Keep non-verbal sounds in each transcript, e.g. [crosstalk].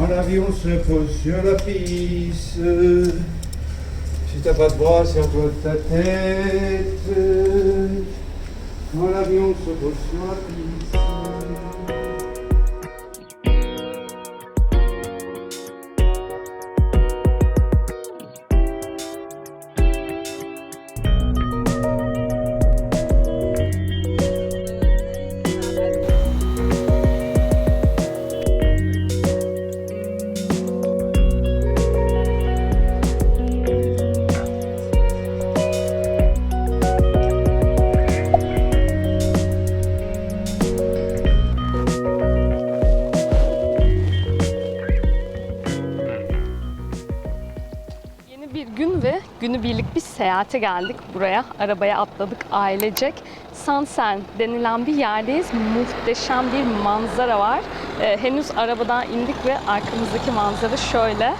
Un avion se pose sur la piste. Si t'as pas de bras, serre-toi de ta tête. Un avion se pose sur la seyahate geldik buraya. Arabaya atladık ailecek. Sansen denilen bir yerdeyiz. Muhteşem bir manzara var. Ee, henüz arabadan indik ve arkamızdaki manzara şöyle.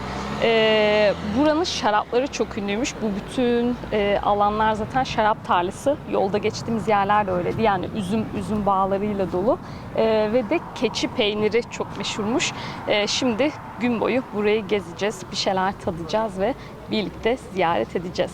Ee, buranın şarapları çok ünlüymüş. Bu bütün e, alanlar zaten şarap tarlası. Yolda geçtiğimiz yerler de öyleydi. Yani üzüm üzüm bağlarıyla dolu. Ee, ve de keçi peyniri çok meşhurmuş. Ee, şimdi gün boyu burayı gezeceğiz, bir şeyler tadacağız ve birlikte ziyaret edeceğiz.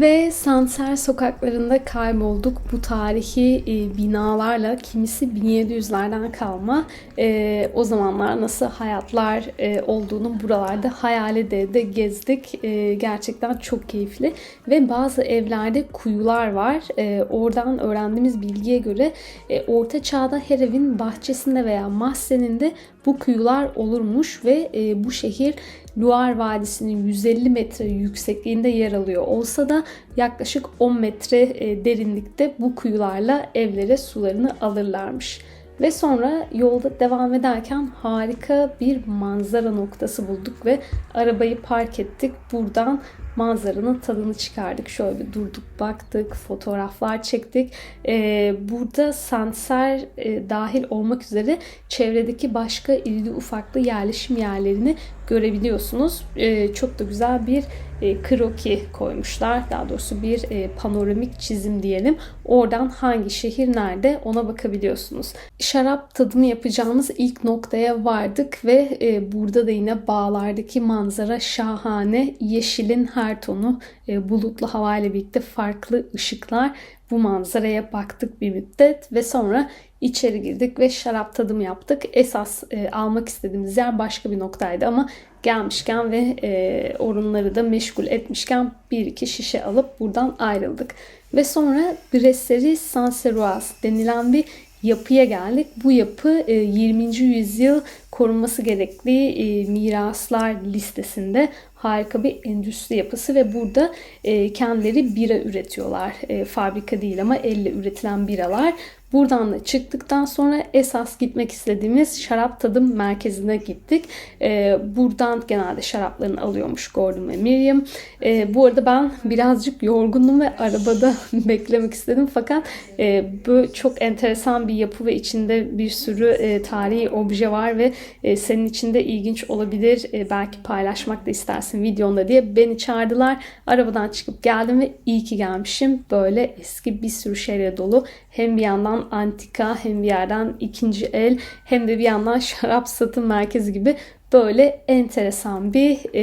Ve Sanser sokaklarında kaybolduk. Bu tarihi e, binalarla kimisi 1700'lerden kalma e, o zamanlar nasıl hayatlar e, olduğunu buralarda hayal ede de gezdik. E, gerçekten çok keyifli. Ve bazı evlerde kuyular var. E, oradan öğrendiğimiz bilgiye göre e, Orta Çağ'da her evin bahçesinde veya mahzeninde bu kuyular olurmuş ve e, bu şehir Loire Vadisi'nin 150 metre yüksekliğinde yer alıyor olsa da yaklaşık 10 metre e, derinlikte bu kuyularla evlere sularını alırlarmış. Ve sonra yolda devam ederken harika bir manzara noktası bulduk ve arabayı park ettik. Buradan manzaranın tadını çıkardık. Şöyle bir durduk, baktık, fotoğraflar çektik. Ee, burada Sanser e, dahil olmak üzere çevredeki başka irili ufaklı yerleşim yerlerini görebiliyorsunuz. Ee, çok da güzel bir e, kroki koymuşlar. Daha doğrusu bir e, panoramik çizim diyelim. Oradan hangi şehir nerede ona bakabiliyorsunuz. Şarap tadımı yapacağımız ilk noktaya vardık ve e, burada da yine bağlardaki manzara şahane. Yeşilin her tonu, e, bulutlu havayla birlikte farklı ışıklar. Bu manzaraya baktık bir müddet ve sonra içeri girdik ve şarap tadımı yaptık. Esas e, almak istediğimiz yer başka bir noktaydı ama gelmişken ve e, orunları da meşgul etmişken bir iki şişe alıp buradan ayrıldık. Ve sonra Brasserie Sancerroise denilen bir yapıya geldik. Bu yapı e, 20. yüzyıl korunması gerekli e, miraslar listesinde harika bir endüstri yapısı ve burada e, kendileri bira üretiyorlar. E, fabrika değil ama elle üretilen biralar. Buradan da çıktıktan sonra esas gitmek istediğimiz şarap tadım merkezine gittik. Ee, buradan genelde şaraplarını alıyormuş Gordon ve Miriam. Ee, bu arada ben birazcık yorgundum ve arabada [laughs] beklemek istedim. Fakat e, bu çok enteresan bir yapı ve içinde bir sürü e, tarihi obje var ve e, senin için de ilginç olabilir. E, belki paylaşmak da istersin videonda diye beni çağırdılar. Arabadan çıkıp geldim ve iyi ki gelmişim. Böyle eski bir sürü şeyle dolu. Hem bir yandan antika hem bir yerden ikinci el hem de bir yandan [laughs] şarap satım merkezi gibi böyle enteresan bir e,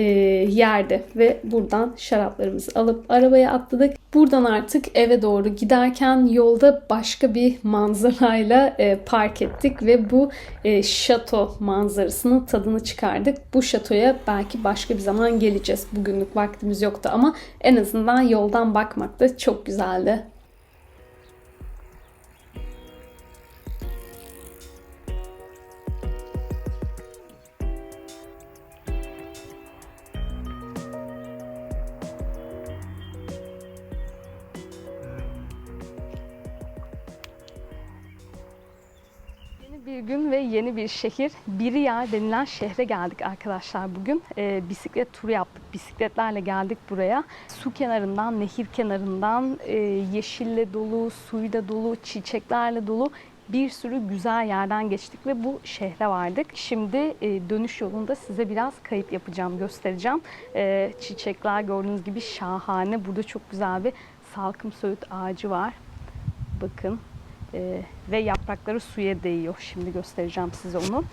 yerde ve buradan şaraplarımızı alıp arabaya atladık. Buradan artık eve doğru giderken yolda başka bir manzarayla e, park ettik ve bu e, şato manzarasının tadını çıkardık. Bu şatoya belki başka bir zaman geleceğiz. Bugünlük vaktimiz yoktu ama en azından yoldan bakmak da çok güzeldi. Bir gün ve yeni bir şehir. Biriyer denilen şehre geldik arkadaşlar bugün. Ee, bisiklet turu yaptık. Bisikletlerle geldik buraya. Su kenarından, nehir kenarından e, yeşille dolu, suyla dolu, çiçeklerle dolu bir sürü güzel yerden geçtik ve bu şehre vardık. Şimdi e, dönüş yolunda size biraz kayıp yapacağım, göstereceğim. E, çiçekler gördüğünüz gibi şahane. Burada çok güzel bir salkım söğüt ağacı var. Bakın ee, ve yaprakları suya değiyor. Şimdi göstereceğim size onu.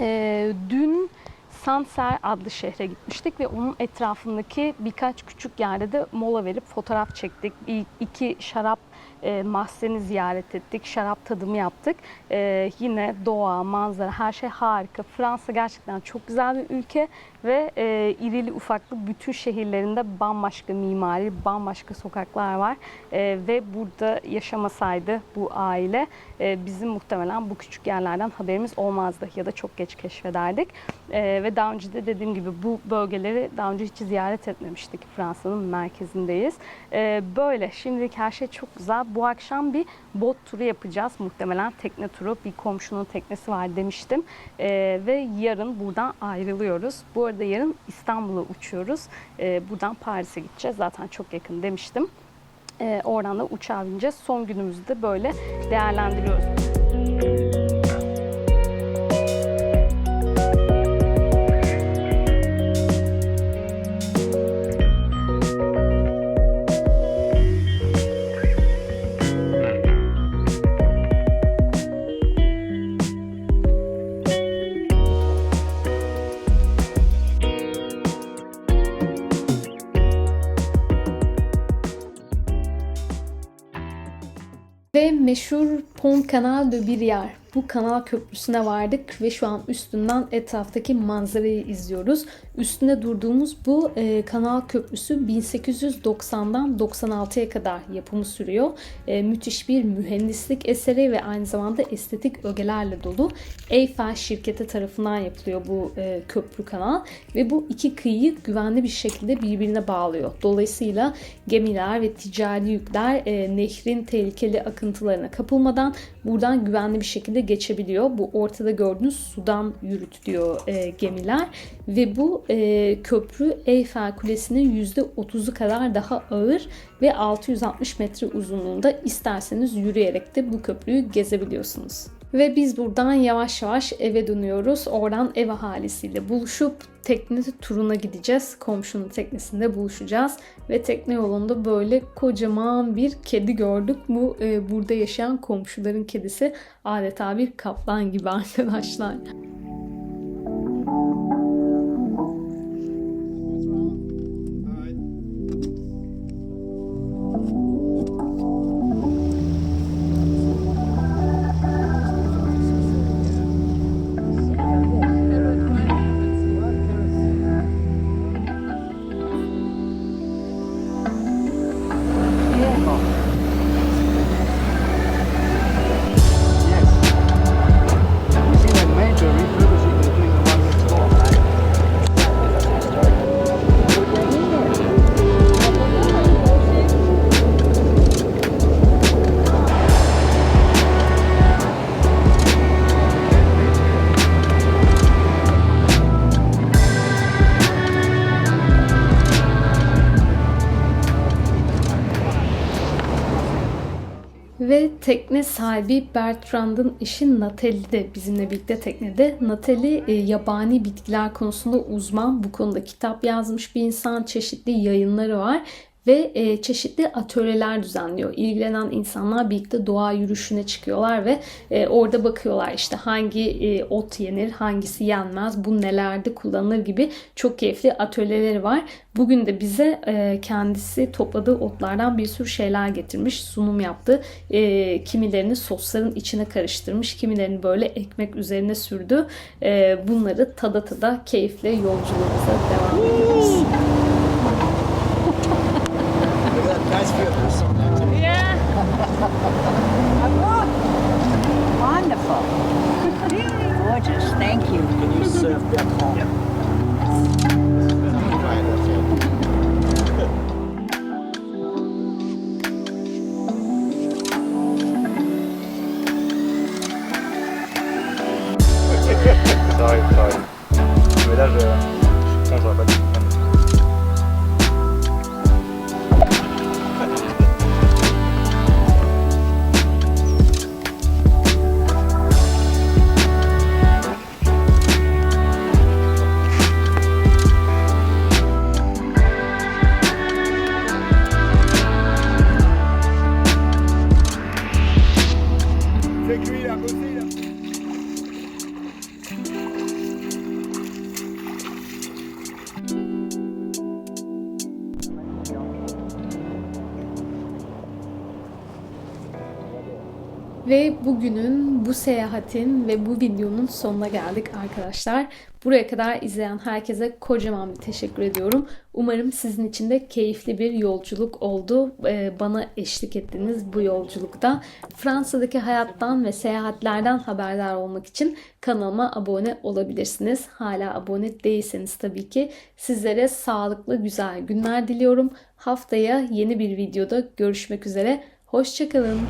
Ee, dün Sanser adlı şehre gitmiştik ve onun etrafındaki birkaç küçük yerde de mola verip fotoğraf çektik. İki şarap e, mahzeni ziyaret ettik. Şarap tadımı yaptık. Ee, yine doğa, manzara her şey harika. Fransa gerçekten çok güzel bir ülke ve e, irili ufaklı bütün şehirlerinde bambaşka mimari, bambaşka sokaklar var. E, ve burada yaşamasaydı bu aile e, bizim muhtemelen bu küçük yerlerden haberimiz olmazdı ya da çok geç keşfederdik. E, ve daha önce de dediğim gibi bu bölgeleri daha önce hiç ziyaret etmemiştik. Fransa'nın merkezindeyiz. E, böyle şimdilik her şey çok güzel. Bu akşam bir bot turu yapacağız. Muhtemelen tekne turu. Bir komşunun teknesi var demiştim. E, ve yarın buradan ayrılıyoruz. Bu arada yarın İstanbul'a uçuyoruz. E, buradan Paris'e gideceğiz. Zaten çok yakın demiştim. E, oradan da uçağa bineceğiz. Son günümüzü de böyle değerlendiriyoruz. Meşhur Pont Canal de Biriyar. Bu kanal köprüsüne vardık ve şu an üstünden etraftaki manzarayı izliyoruz. Üstünde durduğumuz bu e, kanal köprüsü 1890'dan 96'ya kadar yapımı sürüyor. E, müthiş bir mühendislik eseri ve aynı zamanda estetik ögelerle dolu. Eiffel şirketi tarafından yapılıyor bu e, köprü kanal ve bu iki kıyıyı güvenli bir şekilde birbirine bağlıyor. Dolayısıyla gemiler ve ticari yükler e, nehrin tehlikeli akıntılarına kapılmadan buradan güvenli bir şekilde geçebiliyor. Bu ortada gördüğünüz sudan yürütülüyor e, gemiler ve bu e, köprü Eyfel Kulesi'nin %30'u kadar daha ağır ve 660 metre uzunluğunda isterseniz yürüyerek de bu köprüyü gezebiliyorsunuz. Ve biz buradan yavaş yavaş eve dönüyoruz. Oradan ev ahalisiyle buluşup tekne turuna gideceğiz. Komşunun teknesinde buluşacağız. Ve tekne yolunda böyle kocaman bir kedi gördük. Bu e, burada yaşayan komşuların kedisi. Adeta bir kaplan gibi [laughs] arkadaşlar. Tekne sahibi Bertrand'ın eşi Natalie de bizimle birlikte teknede. Natalie e, yabani bitkiler konusunda uzman. Bu konuda kitap yazmış bir insan. Çeşitli yayınları var. Ve e, çeşitli atölyeler düzenliyor. İlgilenen insanlar birlikte doğa yürüyüşüne çıkıyorlar ve e, orada bakıyorlar işte hangi e, ot yenir, hangisi yenmez, bu nelerde kullanılır gibi çok keyifli atölyeleri var. Bugün de bize e, kendisi topladığı otlardan bir sürü şeyler getirmiş, sunum yaptı. E, kimilerini sosların içine karıştırmış, kimilerini böyle ekmek üzerine sürdü. E, bunları tada tada keyifle yolculuğumuza devam ediyoruz. Ve bugünün, bu seyahatin ve bu videonun sonuna geldik arkadaşlar. Buraya kadar izleyen herkese kocaman bir teşekkür ediyorum. Umarım sizin için de keyifli bir yolculuk oldu. Ee, Bana eşlik ettiniz bu yolculukta. Fransa'daki hayattan ve seyahatlerden haberdar olmak için kanalıma abone olabilirsiniz. Hala abone değilseniz tabii ki sizlere sağlıklı güzel günler diliyorum. Haftaya yeni bir videoda görüşmek üzere. Hoşçakalın.